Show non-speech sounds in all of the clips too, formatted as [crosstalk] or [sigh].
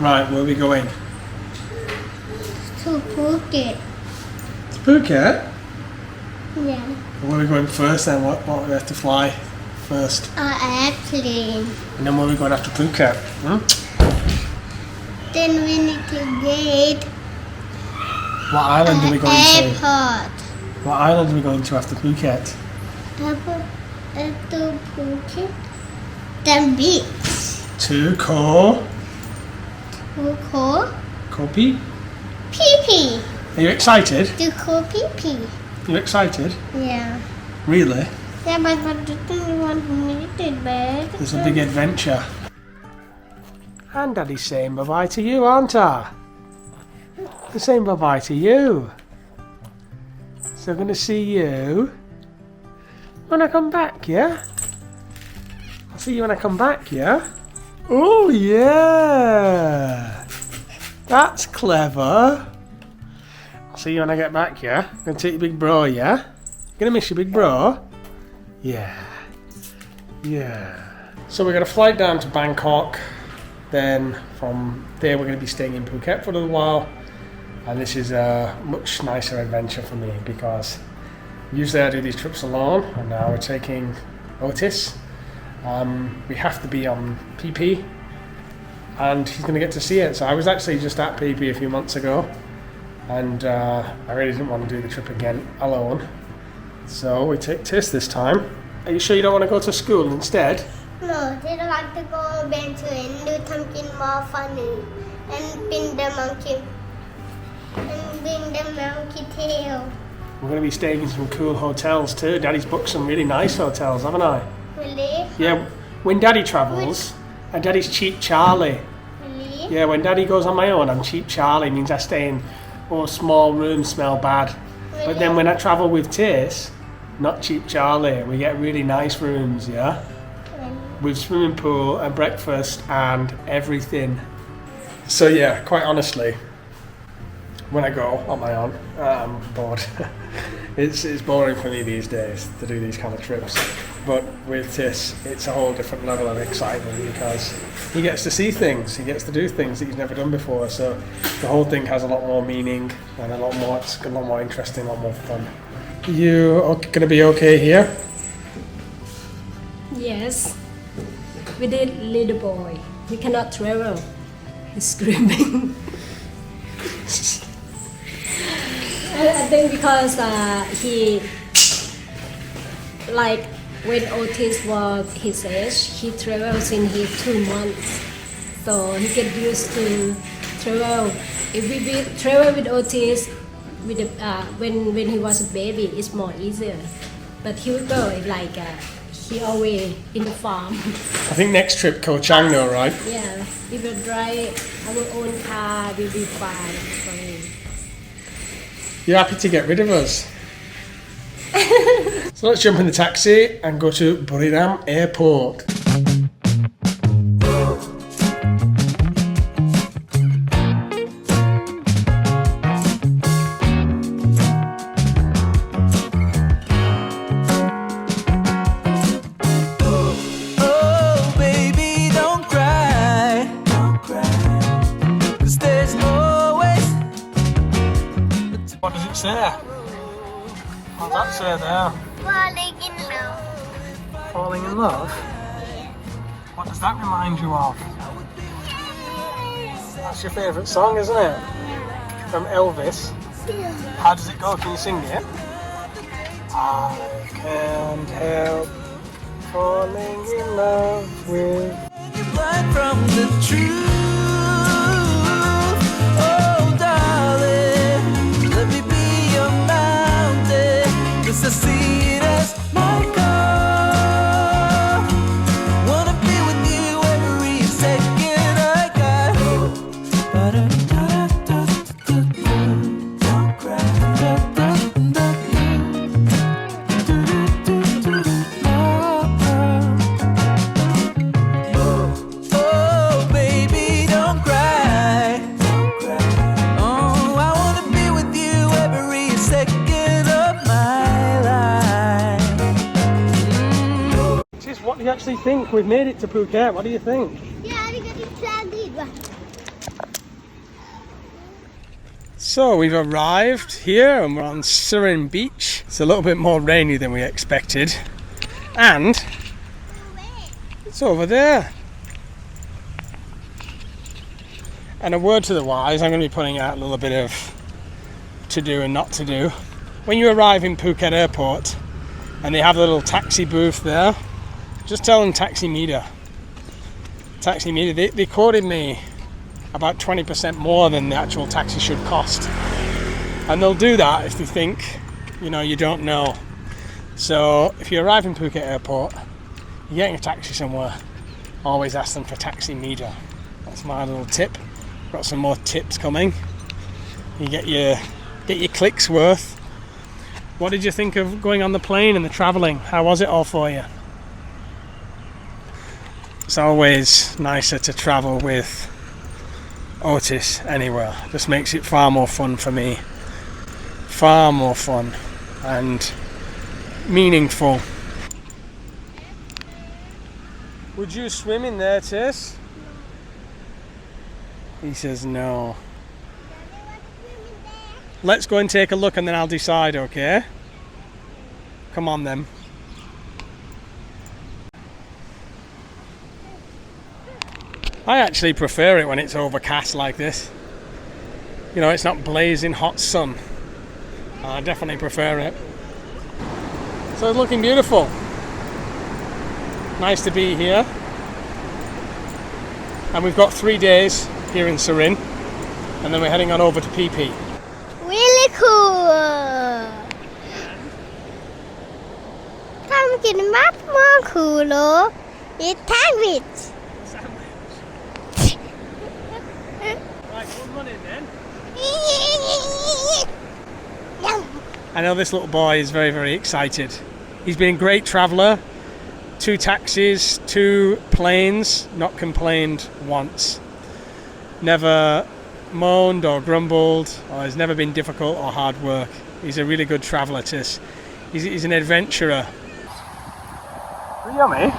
Right, where are we going? to Phuket. To Phuket? Yeah. Where are we going first then? What, what do we have to fly first? A airplane. And then where are we going after Phuket? Hmm? Then we need to get What island are we going to? airport. What island are we going to after Phuket? Airport uh, to Phuket. Then beach. To Koh Koh Phi? Phi Phi. Are you excited? To Koh Phi Phi. You excited? Yeah. Really? Yeah, but but the thing one who needed bed. It's a big adventure. And Daddy's saying bye-bye to you, aren't I? I'm saying bye-bye to you. So I'm going to see you when I come back, yeah? I'll see you when I come back, yeah? Oh, yeah! That's clever. I'll see you when I get back, yeah? I'm going to take your big bro, yeah? Gonna miss your big bro? Yeah. Yeah. So we're going to fly down to Bangkok. Then from there, we're going to be staying in Phuket for a little while. And this is a much nicer adventure for me because usually I do these trips alone, and now we're taking Otis. Um, we have to be on PP, and he's going to get to see it. So I was actually just at PP a few months ago, and uh, I really didn't want to do the trip again alone. So we take Tis this time. Are you sure you don't want to go to school instead? No, they don't like to go adventure and do something more funny. And pin the monkey. And bring the monkey tail. We're going to be staying in some cool hotels too. Daddy's booked some really nice hotels, haven't I? Really? Yeah, when Daddy travels, and Daddy's cheap Charlie. Really? Yeah, when Daddy goes on my own, I'm cheap Charlie. Means I stay in oh small rooms, smell bad. But then when I travel with Tis, not cheap Charlie, we get really nice rooms, yeah, with swimming pool and breakfast and everything. So yeah, quite honestly, when I go on my own, I'm bored. [laughs] it's it's boring for me these days to do these kind of trips. But with Tis, it's a whole different level of excitement because he gets to see things, he gets to do things that he's never done before. So the whole thing has a lot more meaning and a lot more, it's a lot more interesting, a lot more fun. You gonna be okay here? Yes. With the little boy, we cannot travel. He's screaming. [laughs] I, I think because uh, he, like when Otis was his age, he travels in his two months, so he get used to travel. If we be, travel with Otis, with the, uh, when when he was a baby, it's more easier. But Hugo is like uh, he always in the farm. I think next trip Koh Chang right? yeah, we will drive our own car. Will be fine for him. You're happy to get rid of us? So let's jump in the taxi and go to Buriram Airport. That's your favourite song, isn't it? From Elvis. How does it go? Can you sing it? I can't help falling in love with We've made it to Phuket. What do you think? Yeah, I got it flagged. So we've arrived here and we're on Surin Beach. It's a little bit more rainy than we expected. And it's over there. And a word to the wise, I'm going to be putting out a little bit of to do and not to do. When you arrive in Phuket Airport and they have a little taxi booth there, just tell them taxi meter. Taxi meter, they, they quoted me about 20% more than the actual taxi should cost. And they'll do that if they think, you know, you don't know. So if you arrive in Phuket Airport, you're getting a taxi somewhere, always ask them for taxi meter. That's my little tip. Got some more tips coming. You get your get your clicks worth. What did you think of going on the plane and the travelling? How was it all for you? It's always nicer to travel with Otis anywhere. Just makes it far more fun for me. Far more fun and meaningful. Would you swim in there, Tis? He says no. Let's go and take a look and then I'll decide, okay? Come on then. I actually prefer it when it's overcast like this. You know, it's not blazing hot sun. I definitely prefer it. So it's looking beautiful. Nice to be here. And we've got three days here in Surin, and then we're heading on over to PP. Really cool. Time to map more cool. It's time it. I know this little boy is very, very excited. He's been a great traveller. Two taxis, two planes, not complained once. Never moaned or grumbled, or has never been difficult or hard work. He's a really good traveller, Tis. He's, he's an adventurer. Yummy.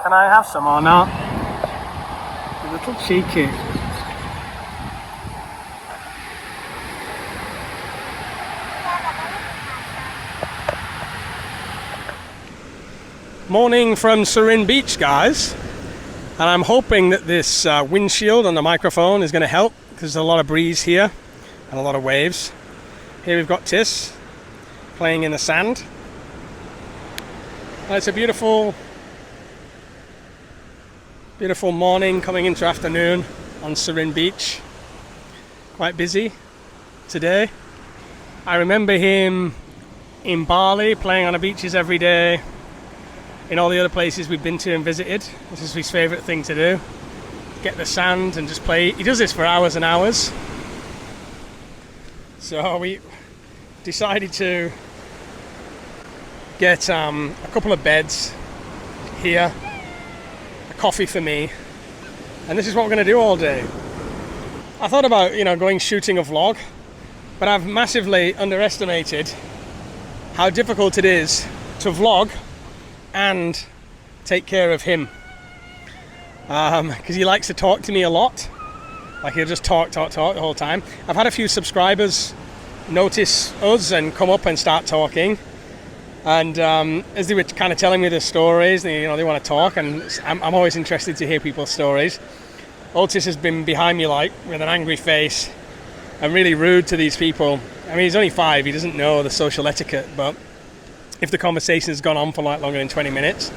Can I have some or not? A little cheeky. Morning from Surin Beach, guys. And I'm hoping that this uh, windshield on the microphone is going to help because there's a lot of breeze here and a lot of waves. Here we've got Tis playing in the sand. Uh, it's a beautiful, beautiful morning coming into afternoon on Surin Beach. Quite busy today. I remember him in Bali playing on the beaches every day. In all the other places we've been to and visited, this is his favourite thing to do. Get the sand and just play. He does this for hours and hours. So we decided to get um, a couple of beds here, a coffee for me, and this is what we're going to do all day. I thought about you know going shooting a vlog, but I've massively underestimated how difficult it is to vlog and take care of him because he likes to talk to me a lot. Like he'll just talk, talk, talk the whole time. I've had a few subscribers notice us and come up and start talking. And um, as they were kind of telling me their stories, they, you know, they want to talk, and I'm, I'm always interested to hear people's stories. Otis has been behind me like with an angry face and really rude to these people. I mean, he's only five; he doesn't know the social etiquette. But if the conversation has gone on for like longer than 20 minutes,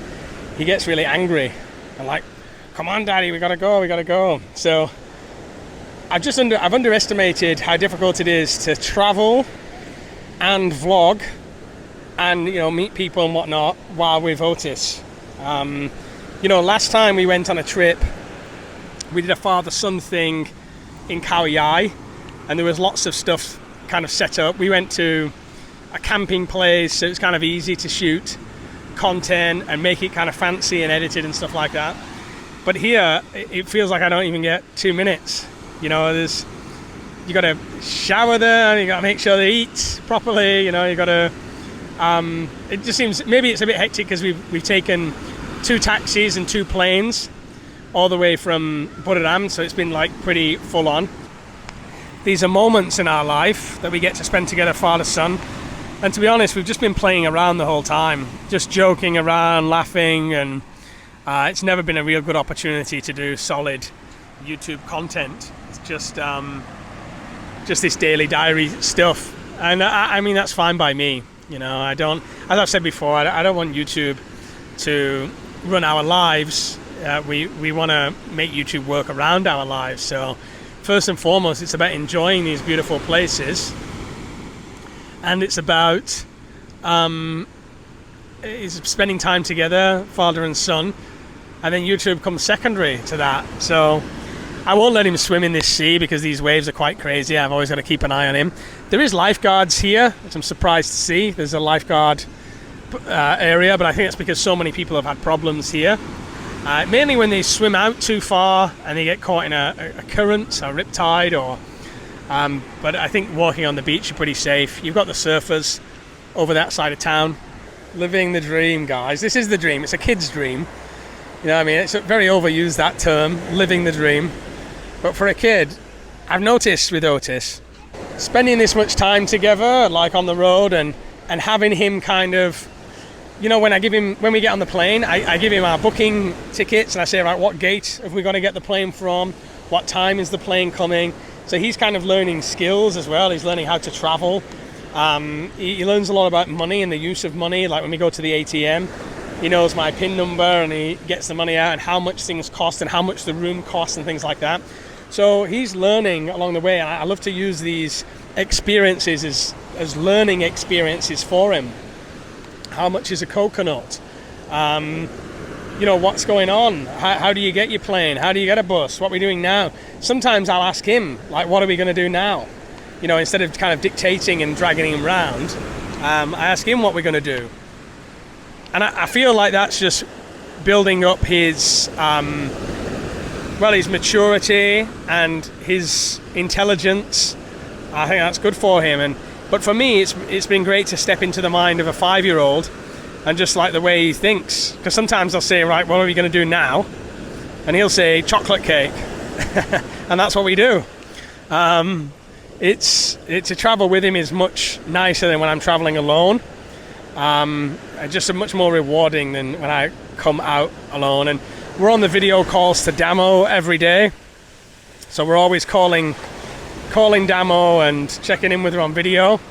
he gets really angry and like, "Come on, Daddy, we gotta go, we gotta go." So I've just under I've underestimated how difficult it is to travel and vlog and you know meet people and whatnot while with Otis. Um, you know, last time we went on a trip, we did a father-son thing in Khao Yai, and there was lots of stuff kind of set up. We went to a camping place, so it's kind of easy to shoot content and make it kind of fancy and edited and stuff like that. But here, it feels like I don't even get two minutes. You know, there's you got to shower them, you got to make sure they eat properly. You know, you got to. Um, it just seems maybe it's a bit hectic because we've we've taken two taxis and two planes, all the way from Buriram, so it's been like pretty full on. These are moments in our life that we get to spend together, father son. And to be honest, we've just been playing around the whole time, just joking around, laughing, and uh, it's never been a real good opportunity to do solid YouTube content. It's just um, just this daily diary stuff, and I, I mean that's fine by me. You know, I don't, as I've said before, I, I don't want YouTube to run our lives. Uh, we we want to make YouTube work around our lives. So first and foremost, it's about enjoying these beautiful places, and it's about um, is spending time together, father and son, and then YouTube comes secondary to that. So I won't let him swim in this sea because these waves are quite crazy. I've always got to keep an eye on him. There is lifeguards here, which I'm surprised to see. There's a lifeguard uh, area, but I think it's because so many people have had problems here. Uh, mainly when they swim out too far and they get caught in a, a current, a riptide, or. Um, but I think walking on the beach, you're pretty safe. You've got the surfers over that side of town, living the dream, guys. This is the dream. It's a kid's dream. You know, what I mean, it's very overused that term, living the dream. But for a kid, I've noticed with Otis, spending this much time together, like on the road, and and having him kind of, you know, when I give him when we get on the plane, I, I give him our booking tickets, and I say, right, what gate have we got to get the plane from? What time is the plane coming? So he's kind of learning skills as well. He's learning how to travel. Um, he, he learns a lot about money and the use of money. Like when we go to the ATM, he knows my PIN number and he gets the money out and how much things cost and how much the room costs and things like that. So he's learning along the way, and I love to use these experiences as, as learning experiences for him. How much is a coconut? Um, you know, what's going on? How, how, do you get your plane? How do you get a bus? What are we doing now? Sometimes I'll ask him, like, what are we going to do now? You know, instead of kind of dictating and dragging him around, um, I ask him what we're going to do. And I, I, feel like that's just building up his. Um, well, his maturity and his intelligence. I think that's good for him. And but for me, it's it's been great to step into the mind of a five-year-old and just like the way he thinks. Because sometimes I'll say, right, what are we going to do now? And he'll say chocolate cake, [laughs] and that's what we do. Um, it's it, to travel with him is much nicer than when I'm traveling alone. Um, just much more rewarding than when I come out alone. And we're on the video calls to Damo every day, so we're always calling calling Damo and checking in with her on video.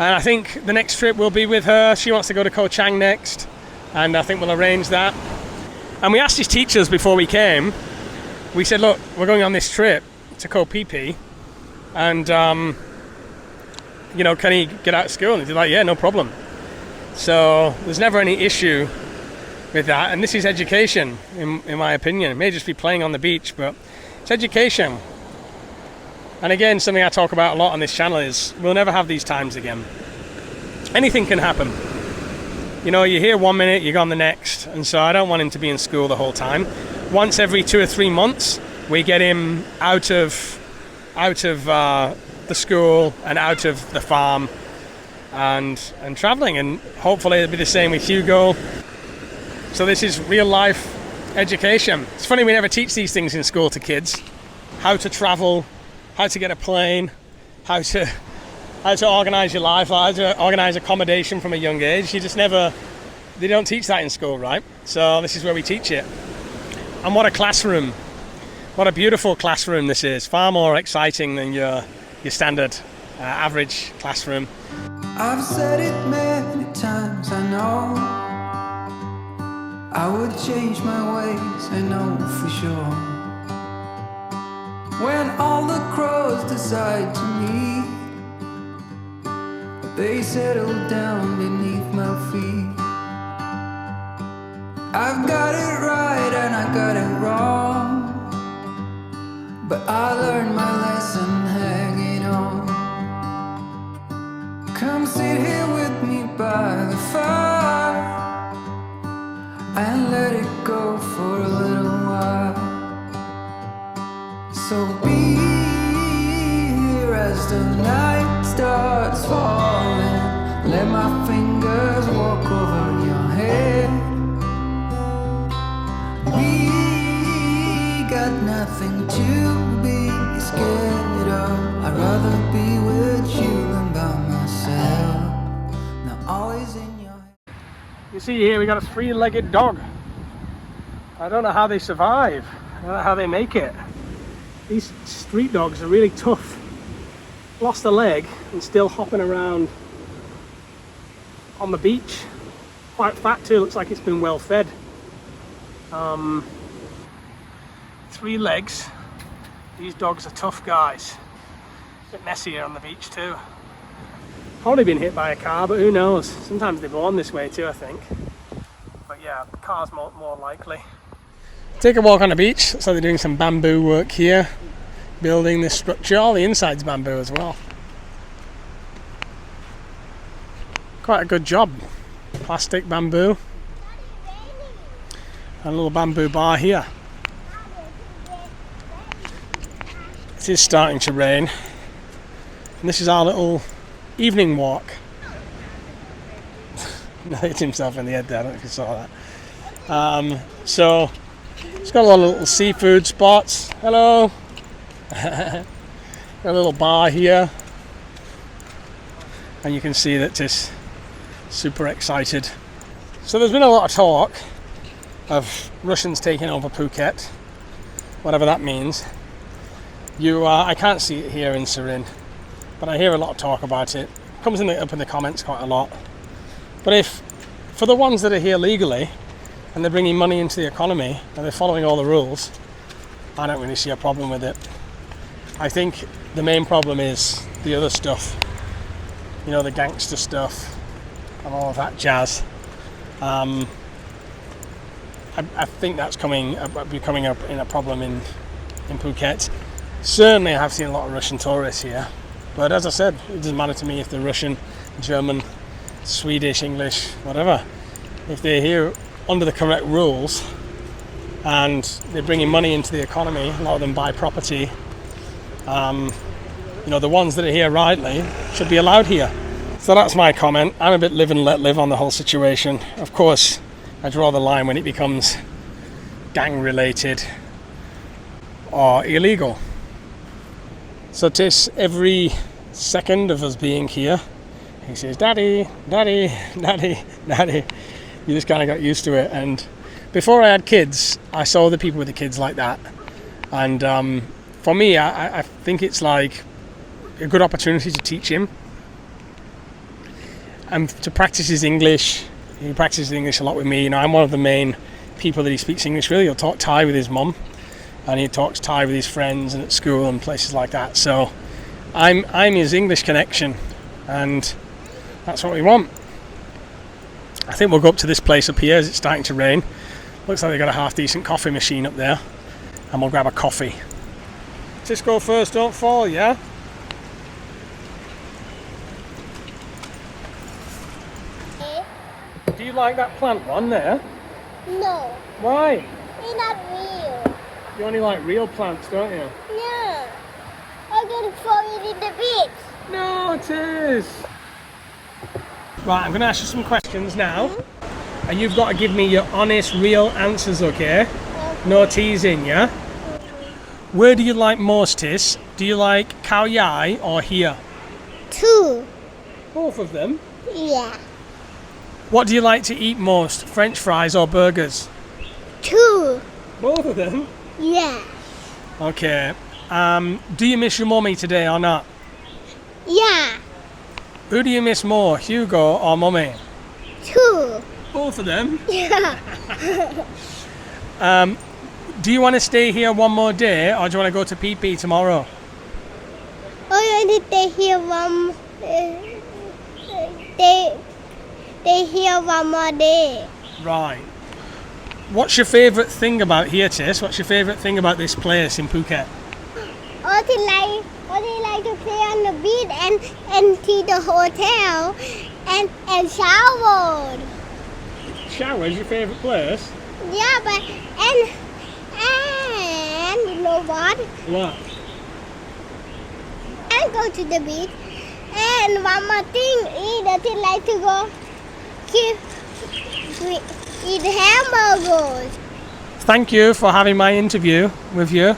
And I think the next trip will be with her. She wants to go to Koh Chang next, and I think we'll arrange that. And we asked his teachers before we came. We said, "Look, we're going on this trip to Koh Phi Phi, and um, you know, can he get out of school?" And they're like, "Yeah, no problem." So there's never any issue with that. And this is education, in, in my opinion. It may just be playing on the beach, but it's education. And again, something I talk about a lot on this channel is we'll never have these times again. Anything can happen. You know, you're here one minute, you're gone the next. And so I don't want him to be in school the whole time. Once every two or three months, we get him out of out of uh, the school and out of the farm and and traveling and hopefully it'll be the same with Hugo so this is real life education. It's funny we never teach these things in school to kids. How to travel, how to get a plane, how to how to organize your life, how to organize accommodation from a young age. You just never they don't teach that in school, right? So this is where we teach it. And what a classroom. What a beautiful classroom this is. Far more exciting than your your standard uh, average classroom. I've said it many times, I know. I would change my ways, I know for sure. When all the crows decide to meet, they settle down beneath my feet. I've got it right and I got it wrong, but I learned my lesson hanging on. Come sit here with me by the fire and let it go So be here as the night starts falling. Let my fingers walk over your head. Be got nothing to be scared of. I'd rather be with you than by myself. Now always in your You see here we got a three-legged dog. I don't know how they survive. I don't know how they make it. These street dogs are really tough. Lost a leg and still hopping around on the beach. Quite fat too. Looks like it's been well fed. Um, three legs. These dogs are tough guys. A bit messy here on the beach too. Probably been hit by a car, but who knows? Sometimes they're born this way too, I think. But yeah, car's more, more likely. Take a walk on the beach. So they're doing some bamboo work here, building this structure. All the inside's bamboo as well. Quite a good job. Plastic bamboo. And a little bamboo bar here. It is starting to rain. And this is our little evening walk. [laughs] hit himself in the head there, I don't know if you saw that. Um, so, it's got a lot of little seafood spots. Hello! [laughs] got a little bar here. And you can see that it's super excited. So, there's been a lot of talk of Russians taking over Phuket, whatever that means. You, uh, I can't see it here in Surin but I hear a lot of talk about it. Comes in the, up in the comments quite a lot. But if, for the ones that are here legally, and they're bringing money into the economy, and they're following all the rules, I don't really see a problem with it. I think the main problem is the other stuff, you know, the gangster stuff, and all of that jazz. Um, I, I think that's coming, uh, becoming a, in a problem in in Phuket. Certainly, I have seen a lot of Russian tourists here. But as I said, it doesn't matter to me if they're Russian, German, Swedish, English, whatever. If they're here under the correct rules and they're bringing money into the economy, a lot of them buy property. Um, you know, the ones that are here rightly should be allowed here. So that's my comment. I'm a bit live and let live on the whole situation. Of course, I draw the line when it becomes gang related or illegal. So it takes every second of us being here. He says, Daddy, Daddy, [laughs] Daddy, Daddy. You just kind of got used to it. And before I had kids, I saw the people with the kids like that. And um, for me, I, I think it's like a good opportunity to teach him and to practice his English. He practices English a lot with me. You know, I'm one of the main people that he speaks English with. He'll talk Thai with his mum and he talks Thai with his friends and at school and places like that. So I'm I'm his English connection, and that's what we want. I think we'll go up to this place up here as it's starting to rain. Looks like they've got a half decent coffee machine up there, and we'll grab a coffee. Just go first, don't fall, yeah. Eh? Do you like that plant one there? No, Why? it's not real. You only like real plants, don't you? Yeah. I'm gonna throw it in the beach. No, it is. Right, I'm going to ask you some questions now, and you've got to give me your honest, real answers, okay? No teasing, yeah? Where do you like most, Tis? Do you like Khao Yai or here? Two. Both of them. Yeah. What do you like to eat most, French fries or burgers? Two. Both of them. Yeah. Okay. Um, do you miss your mummy today or not? Yeah. Who do you miss more, Hugo or mummy? Two. Both of them. Yeah. [laughs] Um, do you want to stay here one more day or do you want to go to PP tomorrow? Oh, you stay here one. Uh, they they here one more day. Right. What's your favourite thing about here, Tis? What's your favourite thing about this place in Phuket? Or they like or they like to play on the beach and and see the hotel and and shower. is your favourite place? Yeah, but and and you know what? What? And go to the beach. And one more thing is that they like to go keep eat hamburgers. thank you for having my interview with you.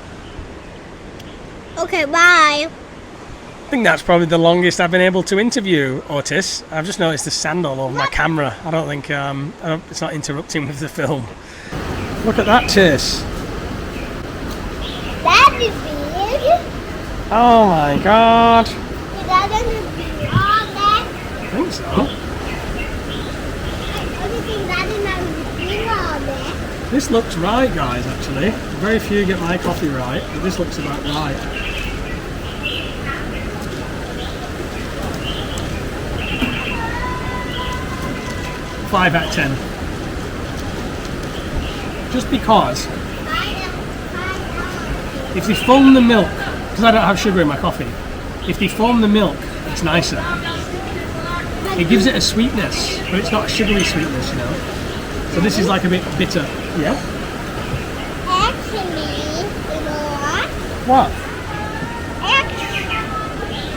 Okay, bye. I think that's probably the longest I've been able to interview Otis. I've just noticed the sand all over my camera. I don't think um, I don't, it's not interrupting with the film. Look at that, Tis. That is big. Oh my god. It doesn't be all that. I think so. I only think that is not big all that. This looks right, guys, actually. Very few get my coffee right, but this looks about right. Five out of ten. Just because if they foam the milk, because I don't have sugar in my coffee, if they foam the milk, it's nicer. It gives it a sweetness, but it's not a sugary sweetness, you know. So this is like a bit bitter. Yeah. Actually, you know what? What?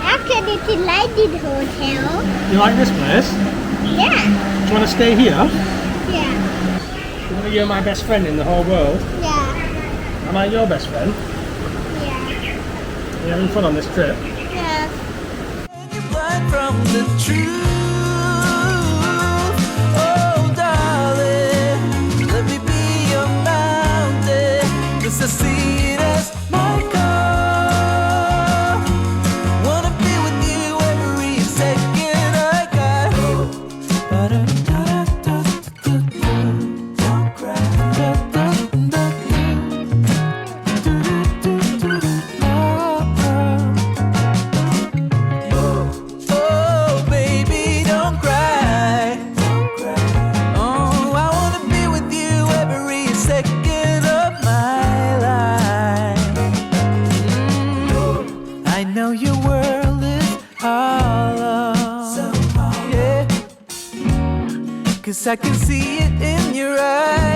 Actually, it's like this hotel. You like this place? Yeah. Do you want to stay here? Yeah. You know you're my best friend in the whole world. Yeah. Am I your best friend? Yeah. Are you having fun on this trip? Yeah. I can see it in your eyes.